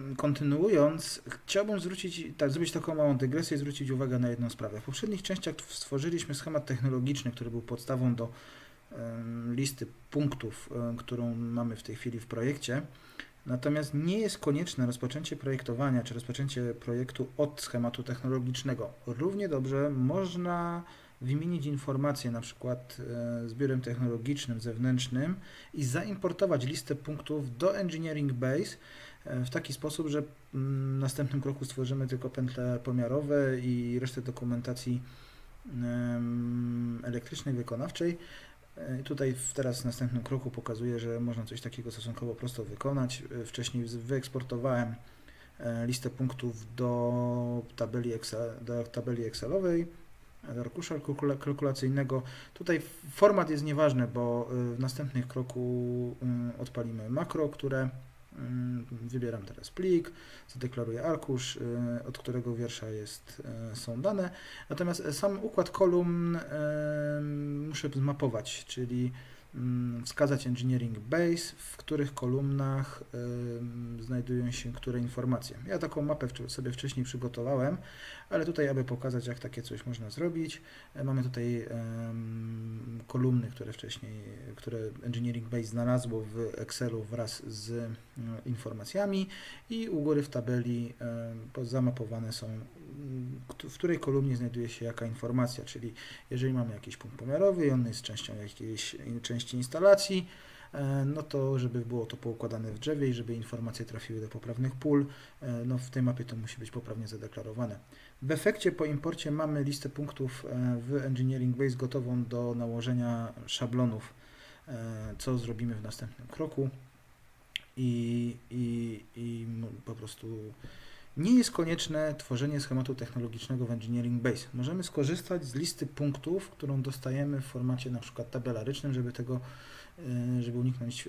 mm, kontynuując, chciałbym zwrócić, tak, zrobić taką małą dygresję i zwrócić uwagę na jedną sprawę. W poprzednich częściach stworzyliśmy schemat technologiczny, który był podstawą do listy punktów, którą mamy w tej chwili w projekcie. Natomiast nie jest konieczne rozpoczęcie projektowania czy rozpoczęcie projektu od schematu technologicznego. Równie dobrze można wymienić informacje na przykład e, z biurem technologicznym zewnętrznym i zaimportować listę punktów do Engineering Base e, w taki sposób, że mm, w następnym kroku stworzymy tylko pętle pomiarowe i resztę dokumentacji elektrycznej, wykonawczej. E, Tutaj teraz w następnym kroku pokazuję, że można coś takiego stosunkowo prosto wykonać. Wcześniej wyeksportowałem listę punktów do tabeli, Excel, do tabeli Excelowej, arkusza kalkula- kalkulacyjnego. Tutaj format jest nieważny, bo e, w następnym kroku mm, odpalimy makro, które mm, wybieram teraz plik, zadeklaruję arkusz, od którego wiersza jest, są dane. Natomiast sam układ kolumn muszę zmapować, czyli wskazać engineering base, w których kolumnach znajdują się które informacje. Ja taką mapę sobie wcześniej przygotowałem, ale tutaj, aby pokazać, jak takie coś można zrobić, e, mamy tutaj kolumny, które wcześniej, które engineering base znalazło w Excelu wraz z e, informacjami i u góry w tabeli po- zamapowane są, mm, w której kolumnie znajduje się jaka informacja, czyli jeżeli mamy jakiś punkt pomiarowy i on jest częścią jakiejś in- części instalacji, e, no to żeby było to poukładane w drzewie i żeby informacje trafiły do poprawnych pól, e, no w tej mapie to musi być poprawnie zadeklarowane. W efekcie po imporcie mamy listę punktów e, w Engineering Base gotową do nałożenia szablonów, co zrobimy w następnym kroku i, i, i m- po prostu nie jest konieczne tworzenie schematu technologicznego w Engineering Base. Możemy skorzystać z listy punktów, którą dostajemy w formacie na przykład tabelarycznym, żeby tego, e, żeby uniknąć